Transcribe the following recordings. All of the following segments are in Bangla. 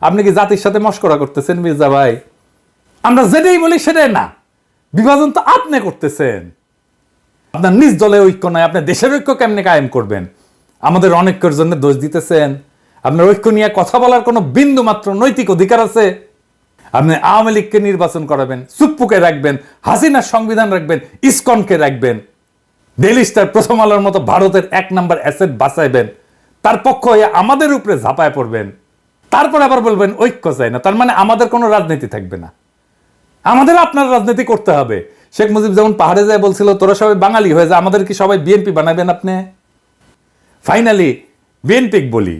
আপনি কি জাতির সাথে মস্করা করতেছেন, মির্জা ভাই? আমরা যেটাই বলি সেটাই না। বিভাজন তো আপনি করতেছেন। আপনার নিজ দলে ঐক্য নাই আপনি দেশের ঐক্য কেমনে কায়েম করবেন? আমাদের অনেকের জন্য দোষ দিতেছেন। আপনার ঐক্য নিয়ে কথা বলার কোনো বিন্দু মাত্র নৈতিক অধিকার আছে? আপনি আওয়ামী লীগকে নির্বাচন করাবেন সুপ্পুকে রাখবেন, হাসিনার সংবিধান রাখবেন, ইসকনকে রাখবেন। ডেলি স্টার প্রথম আলোর মতো ভারতের এক নাম্বার অ্যাসেট বাঁচাইবেন তার পক্ষ হয়ে আমাদের উপরে ঝাঁপায় পড়বেন। তারপর আবার বলবেন, ঐক্য চাই না। তার মানে আমাদের কোনো রাজনীতি থাকবে না। আমাদের আপনার রাজনীতি করতে হবে। শেখ মুজিব যেমন পাহাড়ে যায় বলছিল, তোরা সবাই বাঙালি হয়ে যা, আমাদের কি সবাই বিএনপি বানাবেন আপনি? ফাইনালি বিএনপি বলি।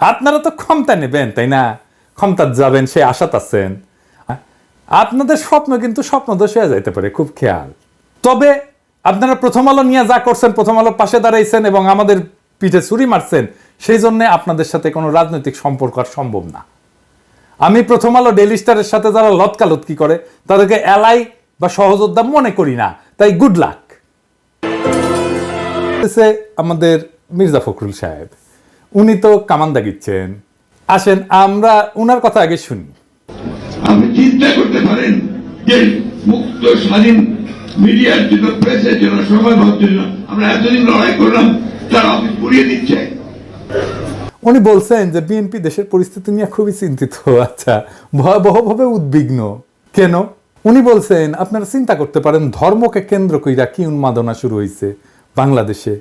আপনারা তো ক্ষমতা নেবেন, তাই না? ক্ষমতা যাবেন, সে আশাত আছেন আপনাদের স্বপ্ন কিন্তু স্বপ্ন দোষ যাইতে পারে, খুব খেয়াল। তবে আপনারা প্রথম আলো নিয়ে যা করছেন, প্রথম আলো পাশে দাঁড়াইছেন এবং আমাদের পিঠে ছুরি মারছেন সেই জন্য আপনাদের সাথে কোনো রাজনৈতিক সম্পর্ক আর সম্ভব না। আমি প্রথম আলো ডেলি স্টারের সাথে যারা লতকালতকি করে, তাদেরকে এলাই বা সহযোদ্ধা মনে করি না। তাই গুড লাক আমাদের মির্জা ফখরুল সাহেব, উনি তো কামান দাগিচ্ছেন। আসেন, আমরা উনার কথা আগে শুনি। আপনি চিন্তা করতে পারেন যে মুক্ত, স্বাধীন মিডিয়ার জন্য প্রেসের জন্য সময় পাওয়ার জন্য আমরা এতদিন লড়াই করলাম, তারা অফিস পুড়িয়ে দিচ্ছে। উনি বলছেন যে বিএনপি দেশের পরিস্থিতি নিয়ে খুবই চিন্তিত। আচ্ছা ভয়াবহভাবে উদ্বিগ্ন। কেন? উনি বলছেন, আপনারা চিন্তা করতে পারেন, ধর্মকে কেন্দ্র কইরা কি উন্মাদনা শুরু হয়েছে বাংলাদেশে?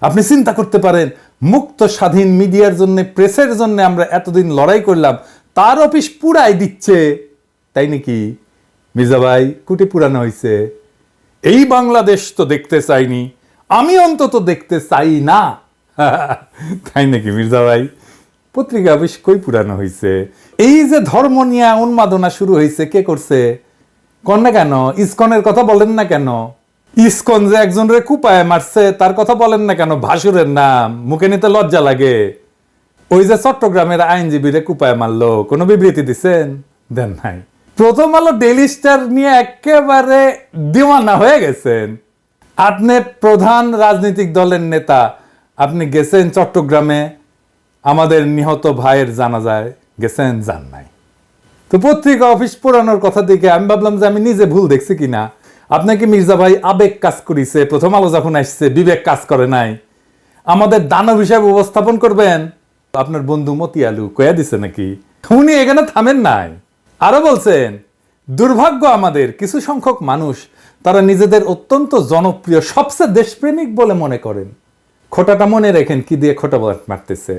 আপনি চিন্তা করতে পারেন, মুক্ত স্বাধীন মিডিয়ার জন্য, প্রেসের জন্য আমরা এতদিন লড়াই করলাম, তার অফিস পুরাই দিচ্ছে। তাই নাকি? মির্জা ভাই, কুটি পুরানো হয়েছে এই বাংলাদেশ তো দেখতে চাইনি, আমি অন্তত দেখতে চাই না। তাই নাকি মির্জা ভাই? পত্রিকা অফিস কই পুরানো হয়েছে এই যে ধর্ম নিয়ে উন্মাদনা শুরু হয়েছে কে করছে? কন না কেন? ইস্কনের কথা বলেন না কেন? ইস্কন যে একজন রে কুপায় মারছে, তার কথা বলেন না কেন? ভাসুরের নাম, মুখে নিতে লজ্জা লাগে। ওই যে চট্টগ্রামের আইনজীবীরে কুপায় মারলো, কোনো বিবৃতি দিছেন? দেন নাই। প্রথম আলো ডেলি স্টার নিয়ে একেবারে দিওয়ানা হয়ে গেছেন। আপনি প্রধান রাজনৈতিক দলের নেতা আপনি গেছেন চট্টগ্রামে, আমাদের নিহত ভাইয়ের জানাজায় গেছেন যান নাই তো পত্রিকা অফিস পুরানোর কথা দেখে আমি ভাবলাম যে আমি নিজে ভুল দেখছি কিনা। আপনাকে মির্জা ভাই আবেগ কাজ করিছে, প্রথম আলো যখন আসছে, বিবেক কাজ করে নাই। আমাদের দানব হিসাবে উপস্থাপন করবেন। আপনার বন্ধু মতি আলু কয়া দিছে নাকি? উনি এখানে থামেন নাই। আরও বলছেন, দুর্ভাগ্য আমাদের, কিছু সংখ্যক মানুষ, তারা নিজেদের অত্যন্ত জনপ্রিয়, সবচেয়ে দেশপ্রেমিক বলে মনে করেন। খোটাটা মনে রেখেন কি দিয়ে খোটা মারতেছে।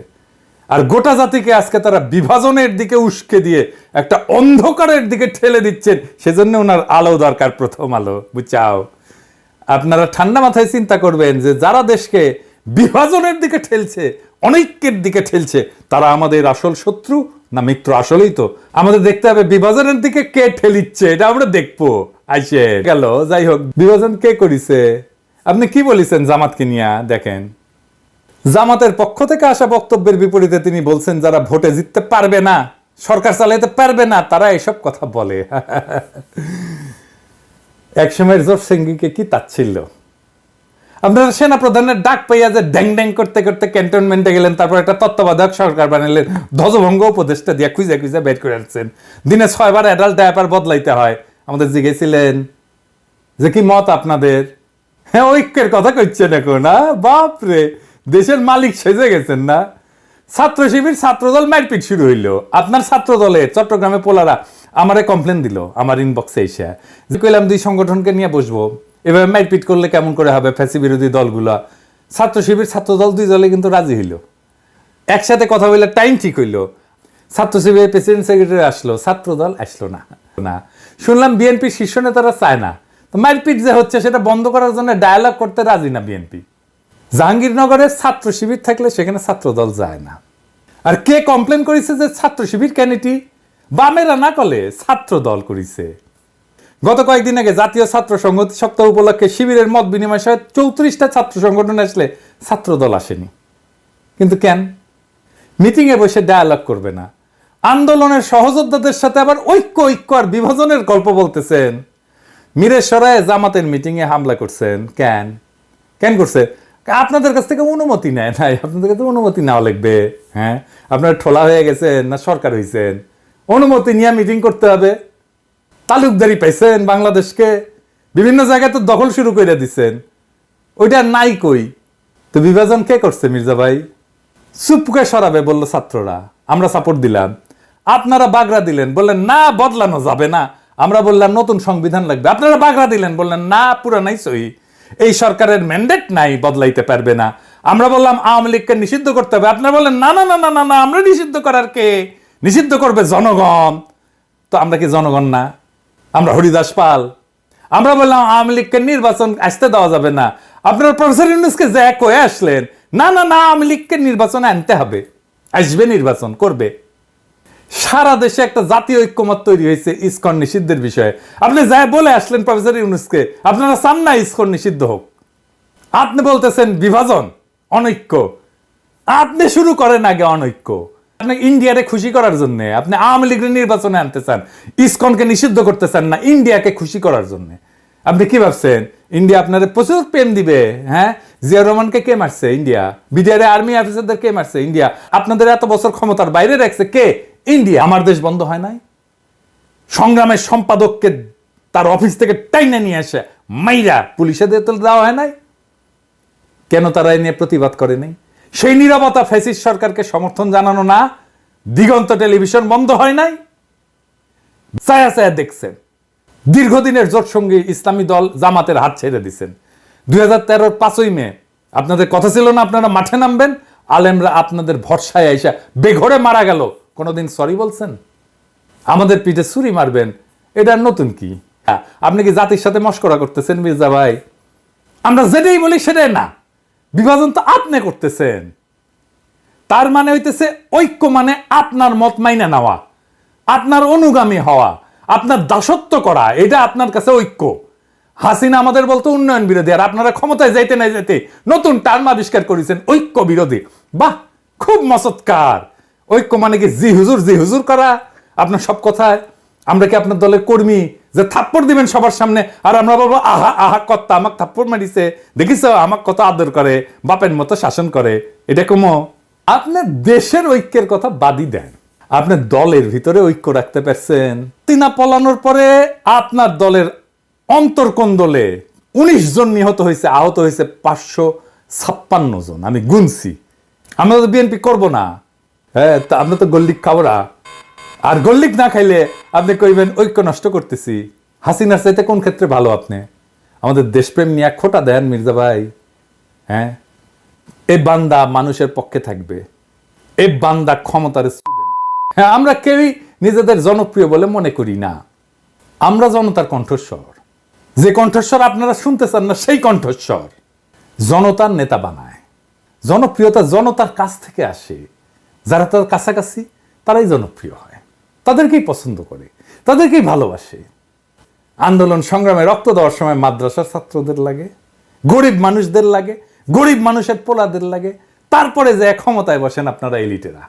আর গোটা জাতিকে আজকে তারা বিভাজনের দিকে উস্কে দিয়ে একটা অন্ধকারের দিকে ঠেলে দিচ্ছেন, সেজন্য ওনার আলো দরকার প্রথম আলো। বুঝাও। আপনারা ঠান্ডা মাথায় চিন্তা করবেন যে যারা দেশকে বিভাজনের দিকে ঠেলছে, অনৈক্যের দিকে ঠেলছে, তারা আমাদের আসল শত্রু না মিত্র আসলেই তো? আমাদের দেখতে হবে বিভাজনের দিকে কে ঠেলিচ্ছে, এটা আমরা দেখব। আইসে গেল, যাই হোক, বিভাজন কে করিছে? আপনি কি বলেছেন জামাতকে নিয়ে? দেখেন। জামাতের পক্ষ থেকে আসা বক্তব্যের বিপরীতে তিনি বলছেন, যারা ভোটে জিততে পারবে না, সরকার চালাইতে পারবে না, তারা এসব কথা বলে। এক সময়ের জোর সিংকে কি তাচ্ছিল্য? আপনারা সেনা প্রধানের ডাক পাইয়া যে ড্যাং ড্যাং করতে করতে ক্যান্টনমেন্টে গেলেন, তারপর একটা তত্ত্বাবধায়ক সরকার বানালেন, ধ্বজভঙ্গ উপদেশটা দিয়ে খুঁজে খুঁজে বের করে আসছেন দিনে ছয়বার অ্যাডাল্ট ডায়াপার বদলাইতে হয়। আমাদের জিগেছিলেন যে কি মত আপনাদের? হ্যাঁ ঐক্যের কথা কইছেন এখন না বাপরে! দেশের মালিক সেজে গেছেন না। ছাত্র শিবির ছাত্রদল মারপিট শুরু হইল। আপনার ছাত্র দলে চট্টগ্রামে পোলারা আমারে কমপ্লেন দিল, আমার ইনবক্সে এসে। যে কইলাম, দুই সংগঠনকে নিয়ে বসবো। এভাবে মারপিট করলে কেমন করে হবে ফ্যাসি বিরোধী দলগুলা? ছাত্র শিবির, ছাত্র দল দুই দলে কিন্তু রাজি হইল। একসাথে কথা বললে টাইম ঠিক হইল। ছাত্র শিবিরের প্রেসিডেন্ট সেক্রেটারি আসলো, ছাত্র দল আসলো না। না। শুনলাম বিএনপি শীর্ষ নেতারা চায় না। তো মারপিট যে হচ্ছে, সেটা বন্ধ করার জন্য ডায়ালগ করতে রাজি না বিএনপি জাহাঙ্গীরনগরের ছাত্র শিবির থাকলে সেখানে ছাত্র দল যায় না। আর কে কমপ্লেন করেছে যে ছাত্র শিবির ক্যানিটি বামেরা না কলে ছাত্র দল করেছে। গত কয়েকদিন আগে জাতীয় ছাত্র সংহতি সপ্তাহ উপলক্ষে শিবিরের মত বিনিময় সহ চৌত্রিশটা ছাত্র সংগঠন আসলে ছাত্র দল আসেনি। কিন্তু কেন? মিটিংয়ে বসে ডায়ালগ করবে না। আন্দোলনের সহযোদ্ধাদের সাথে আবার ঐক্য ঐক্য আর বিভাজনের গল্প বলতেছেন। মিরেশ্বরায় জামাতের মিটিংয়ে হামলা করছেন। কেন? কেন করছে? আপনাদের কাছ থেকে অনুমতি নেয় নাই আপনাদের কাছে অনুমতি নেওয়া লাগবে হ্যাঁ? আপনার ঠোলা হয়ে গেছেন না সরকার হয়েছেন অনুমতি নিয়ে মিটিং করতে হবে। তালুকদারি পাইছেন বাংলাদেশকে। বিভিন্ন জায়গায় তো দখল শুরু করে দিচ্ছেন ওইটা নাই কই? তো বিভাজন কে করছে মির্জা ভাই? চুপকে সরাবে বলল ছাত্ররা, আমরা সাপোর্ট দিলাম। আপনারা বাগড়া দিলেন, বললেন, না, বদলানো যাবে না। আমরা বললাম, নতুন সংবিধান লাগবে। আপনারা বাগড়া দিলেন, বললেন, না, পুরানাই সহি। এই সরকারের ম্যান্ডেট নাই, বদলাইতে পারবে না। আমরা বললাম, আওয়ামী লীগকে নিষিদ্ধ করতে হবে। আপনারা বললেন, না না না না না না, আমরা নিষিদ্ধ করার কে? নিষিদ্ধ করবে জনগণ। তো আমরা কি জনগণ না? আমরা হরিদাস পাল। আমরা বললাম, আওয়ামী লীগকে নির্বাচন আসতে দেওয়া যাবে না। আপনার প্রফেসর ইউনুসকে যে কয়ে আসলেন, না না না, আওয়ামী লীগকে নির্বাচনে আনতে হবে। আসবে নির্বাচন, করবে। সারা দেশে একটা জাতীয় ঐক্যমত তৈরি হয়েছে ইসকন নিষিদ্ধের বিষয়ে। আপনি যাই বলে আসলেন প্রফেসর ইউনুসকে, আপনারা চান না ইসকন নিষিদ্ধ হোক। আপনি বলতেছেন বিভাজন, অনৈক্য। আপনি শুরু করেন আগে অনৈক্য। আপনি ইন্ডিয়ারে খুশি করার জন্য, আপনি আওয়ামী লীগের নির্বাচনে আনতে চান, ইসকনকে নিষিদ্ধ করতে চান না, ইন্ডিয়াকে খুশি করার জন্য। আপনি কি ভাবছেন? ইন্ডিয়া আপনার প্রচুর প্রেম দিবে হ্যাঁ? জিয়া রহমানকে কে মারছে? ইন্ডিয়া। বিডিআর আর্মি অফিসারদের কে মারছে? ইন্ডিয়া। আপনাদের এত বছর ক্ষমতার বাইরে রাখছে কে? ইন্ডিয়া, আমার দেশ বন্ধ হয় নাই। সংগ্রামের সম্পাদককে তার অফিস থেকে টাইনে নিয়ে আসে মাইরা পুলিশে দেওয়া হয় নাই। কেন তারা এ নিয়ে প্রতিবাদ করে নাই? সেই নিরবতা ফ্যাসিস্ট সরকারকে সমর্থন জানানো না, দিগন্ত টেলিভিশন বন্ধ হয় নাই। ছায়া ছায়া দেখছেন, দীর্ঘদিনের জোট সঙ্গী ইসলামী দল জামাতের হাত ছেড়ে দিছেন। দুই হাজার তেরোর পাঁচই মে, আপনাদের কথা ছিল না, আপনারা মাঠে নামবেন, আলেমরা আপনাদের ভরসায় আইসা বেঘরে মারা গেল। কোনোদিন সরি বলছেন? আমাদের পিঠে ছুরি মারবেন, এটা নতুন কি? আপনি কি জাতির সাথে মস্করা করতেছেন মির্জা ভাই? আমরা যেটাই বলি সেটাই না। বিভাজন তো আপনি করতেছেন। তার মানে হইতেছে ঐক্য মানে আপনার মত মাইনা নেওয়া, আপনার অনুগামী হওয়া, আপনার দাসত্ব করা, এটা আপনার কাছে ঐক্য। হাসিনা আমাদের বলতো উন্নয়ন বিরোধী, আর আপনারা ক্ষমতায় যাইতে না যাইতে নতুন টার্ম আবিষ্কার করেছেন ঐক্য বিরোধী। বাহ, খুব মসৎকার। ঐক্য মানে কি জি হুজুর জি হুজুর করা? আপনার সব কথায় আমরা কি আপনার দলের কর্মী? যে থাপ্পড় দিবেন সবার সামনে, আর আমরা বলব, আহা আহা কর্তা আমাকে থাপ্পড় মারিছে। দেখিস, আমাকে কত আদর করে, বাপের মতো শাসন করে। এটা কমো আপনার দেশের ঐক্যের কথা বাদই দেন। আপনার দলের ভিতরে ঐক্য রাখতে পারছেন। তিনা পলানোর পরে আপনার দলের অন্তর্কোণ দলে উনিশ জন নিহত হয়েছে, আহত হয়েছে পাঁচশো ছাপ্পান্ন জন। আমি গুনছি। আমরা তো বিএনপি করব না। হ্যাঁ তা আমরা তো গল্লিক খাবরা আর গল্লিক না খাইলে আপনি কইবেন ঐক্য নষ্ট করতেছি। হাসিনার চাইতে কোন ক্ষেত্রে ভালো আপনি? আমাদের দেশপ্রেম নিয়ে খোটা দেন, মির্জা ভাই। হ্যাঁ? এই বান্দা মানুষের পক্ষে থাকবে। এই বান্দা ক্ষমতার হ্যাঁ আমরা কেউই নিজেদের জনপ্রিয় বলে মনে করি না। আমরা জনতার কণ্ঠস্বর। যে কণ্ঠস্বর আপনারা শুনতে চান না, সেই কণ্ঠস্বর। জনতার নেতা বানায়। জনপ্রিয়তা জনতার কাছ থেকে আসে। যারা তার কাছাকাছি, তারাই জনপ্রিয় হয়। তাদেরকেই পছন্দ করে, তাদেরকেই ভালোবাসে। আন্দোলন সংগ্রামে রক্ত দেওয়ার সময় মাদ্রাসার ছাত্রদের লাগে, গরিব মানুষদের লাগে, গরিব মানুষের পোলাদের লাগে। তারপরে যে ক্ষমতায় বসেন আপনারা এলিটেরা।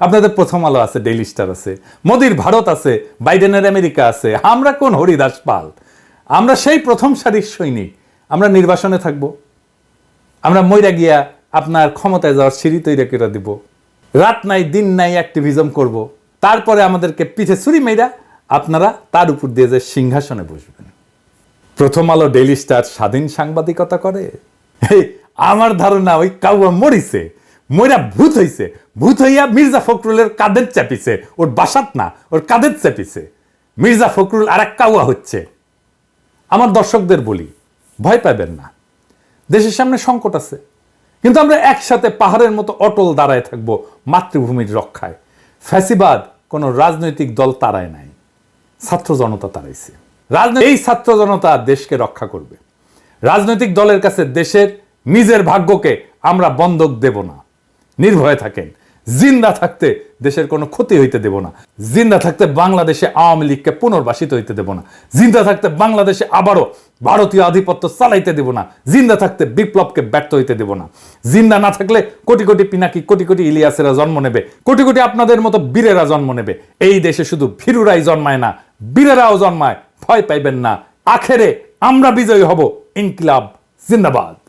আপনাদের প্রথম আলো আছে, ডেইলি স্টার আছে, মোদির ভারত আছে, বাইডেনের আমেরিকা আছে, আমরা কোন হরিদাস পাল? আমরা সেই প্রথম সারির সৈনিক, আমরা নির্বাসনে থাকব। আমরা মইরা গিয়া আপনার ক্ষমতায় যাওয়ার সিঁড়ি তৈরি করে দিব। রাত নাই, দিন নাই অ্যাক্টিভিজম করব। তারপরে আমাদেরকে পিঠে ছুরি মেয়েরা আপনারা তার উপর দিয়ে যে সিংহাসনে বসবেন। প্রথম আলো ডেইলি স্টার স্বাধীন সাংবাদিকতা করে। আমার ধারণা ওই কাউয়া মরিছে, মইরা ভূত হইছে, ভূত হইয়া মির্জা ফখরুলের কাদের চাপিছে, ওর বাসাত না, ওর কাদের চাপিছে। মির্জা ফখরুল আর এক কাউয়া হচ্ছে। আমার দর্শকদের বলি, ভয় পাবেন না। দেশের সামনে সংকট আছে। কিন্তু আমরা একসাথে পাহাড়ের মতো অটল দাঁড়ায় থাকব মাতৃভূমির রক্ষায়। ফ্যাসিবাদ কোনো রাজনৈতিক দল তারায় নাই, ছাত্র জনতা তারাইছে রাজনৈতিক এই ছাত্র জনতা দেশকে রক্ষা করবে। রাজনৈতিক দলের কাছে দেশের নিজের ভাগ্যকে আমরা বন্ধক দেব না। নির্ভয়ে থাকেন। জিন্দা থাকতে দেশের কোনো ক্ষতি হইতে দেব না। জিন্দা থাকতে বাংলাদেশে আওয়ামী লীগকে পুনর্বাসিত হইতে দেব না। জিন্দা থাকতে বাংলাদেশে আবারও ভারতীয় আধিপত্য চালাইতে দেব না। জিন্দা থাকতে বিপ্লবকে ব্যর্থ হইতে দেব না। জিন্দা না থাকলে কোটি কোটি পিনাকি, কোটি কোটি ইলিয়াসেরা জন্ম নেবে। কোটি কোটি আপনাদের মতো বীরেরা জন্ম নেবে। এই দেশে শুধু ভীরুরাই জন্মায় না, বীরেরাও জন্মায়। ভয় পাইবেন না। আখেরে আমরা বিজয়ী হব। ইনকিলাব, জিন্দাবাদ।